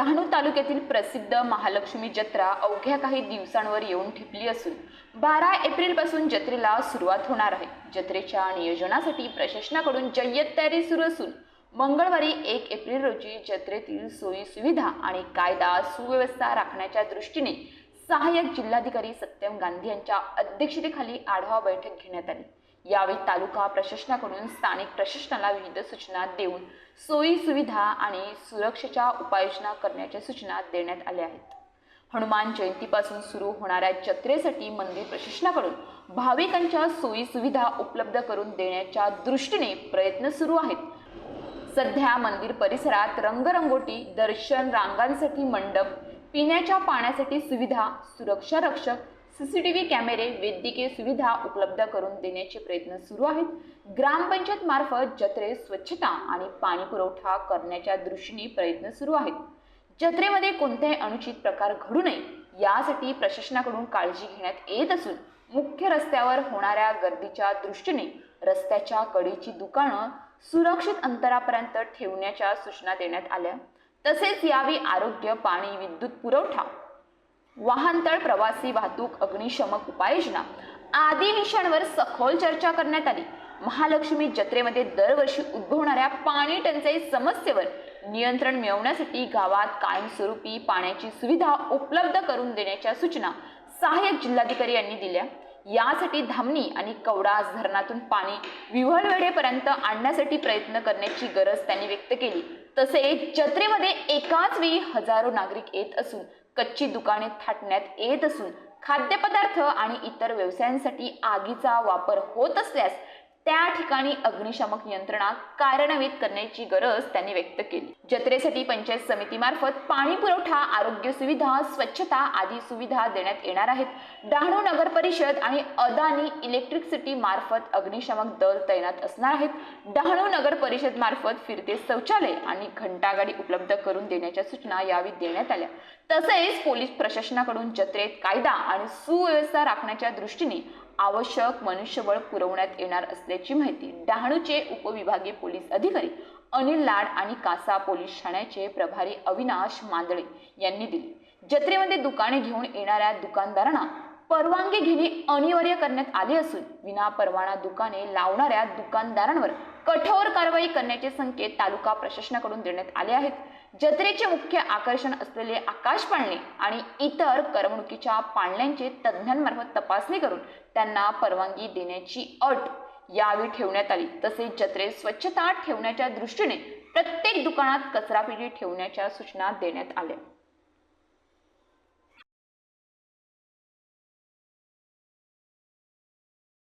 डहाणू तालुक्यातील प्रसिद्ध महालक्ष्मी जत्रा अवघ्या काही दिवसांवर येऊन ठिपली असून बारा एप्रिलपासून जत्रेला सुरुवात होणार आहे. जत्रेच्या नियोजनासाठी प्रशासनाकडून जय्यत तयारी सुरू असून मंगळवारी एक एप्रिल रोजी जत्रेतील सोयी सुविधा आणि कायदा सुव्यवस्था राखण्याच्या दृष्टीने सहाय्यक जिल्हाधिकारी सत्यम गांधी यांच्या अध्यक्षतेखाली आढावा बैठक घेण्यात आली. यावेळी तालुका प्रशासनाकडून स्थानिक प्रशासनाला विविध सूचना देऊन सोयी सुविधा आणि सुरक्षेच्या उपाययोजना करण्याच्या सूचना देण्यात आल्या आहेत. हनुमान जयंतीपासून सुरू होणाऱ्या जत्रेसाठी मंदिर प्रशासनाकडून भाविकांच्या सोयी सुविधा उपलब्ध करून देण्याच्या दृष्टीने प्रयत्न सुरू आहेत. सध्या मंदिर परिसरात रंगरंगोटी दर्शन रांगांसाठी मंडप पिण्याच्या पाण्यासाठी सुविधा सुरक्षा रक्षक सीसीटीव्ही कॅमेरे वैद्यकीय सुविधा उपलब्ध करून देण्याचे प्रयत्न सुरू आहेत. ग्रामपंचायत मार्फत जत्रेत स्वच्छता आणि पाणी पुरवठा करण्याच्या दृष्टीने प्रयत्न सुरू आहेत. जत्रेमध्ये कोणत्याही अनुचित प्रकार घडू नये यासाठी प्रशासनाकडून काळजी घेण्यात येत असून मुख्य रस्त्यावर होणाऱ्या गर्दीच्या दृष्टीने रस्त्याच्या कडेची दुकानं सुरक्षित अंतरापर्यंत ठेवण्याच्या सूचना देण्यात आल्या. तसेच यावेळी आरोग्य पाणी विद्युत पुरवठा. वाहनतळ प्रवासी वाहतूक अग्निशमक उपाययोजना आदी विषयांवर सखोल चर्चा करण्यात आली. महालक्ष्मी जत्रेमध्ये दरवर्षी उद्भवणाऱ्या पाणी टंचाई समस्येवर नियंत्रण मिळवण्यासाठी गावात कायमस्वरूपी पाण्याची सुविधा उपलब्ध करून देण्याच्या सूचना सहाय्यक जिल्हाधिकारी यांनी दिल्या. यासाठी धामणी आणि कवडास धरणातून पाणी विव्हळवेडेपर्यंत आणण्यासाठी प्रयत्न करण्याची गरज त्यांनी व्यक्त केली. तसेच जत्रेमध्ये एकाच वेळी हजारो नागरिक येत असून कच्ची दुकाने थाटण्यात येत असून खाद्यपदार्थ आणि इतर व्यवसायांसाठी आगीचा वापर होत असल्यास त्या ठिकाणी अग्निशामक यंत्रणा कार्यान्वित करण्याची गरज त्यांनी व्यक्त केली. जत्रेसाठी पंचायत समितीमार्फत पाणी पुरवठा आरोग्य सुविधा स्वच्छता आदी सुविधा देण्यात येणार आहेत. डहाणू नगर परिषद आणि अदानी इलेक्ट्रिसिटी मार्फत अग्निशामक दल तैनात असणार आहेत. डहाणू नगर परिषद मार्फत फिरते शौचालय आणि घंटागाडी उपलब्ध करून देण्याच्या सूचना यावेळी देण्यात आल्या. तसेच पोलीस प्रशासनाकडून जत्रेत कायदा आणि सुव्यवस्था राखण्याच्या दृष्टीने आवश्यक मनुष्यबळ पुरवण्यात येणार असल्याची माहिती डहाणूचे उपविभागीय पोलीस अधिकारी अनिल लाड आणि कासा पोलीस ठाण्याचे प्रभारी अविनाश मांदळे यांनी दिली. जत्रेमध्ये दुकाने घेऊन येणाऱ्या दुकानदारांना परवानगी घेणे अनिवार्य करण्यात आले असून विना परवाना दुकाने लावणाऱ्या दुकानदारांवर कठोर कारवाई करण्याचे संकेत तालुका प्रशासनाकडून देण्यात आले आहेत. जत्रेचे मुख्य आकर्षण असलेले आकाश पाळणे आणि इतर करमणुकीच्या पाळण्यांचे तज्ज्ञांमार्फत तपासणी करून त्यांना परवानगी देण्याची अट यावेळी ठेवण्यात आली. तसेच जत्रेत स्वच्छता ठेवण्याच्या दृष्टीने प्रत्येक दुकानात कचरापेटी ठेवण्याच्या सूचना देण्यात आल्या.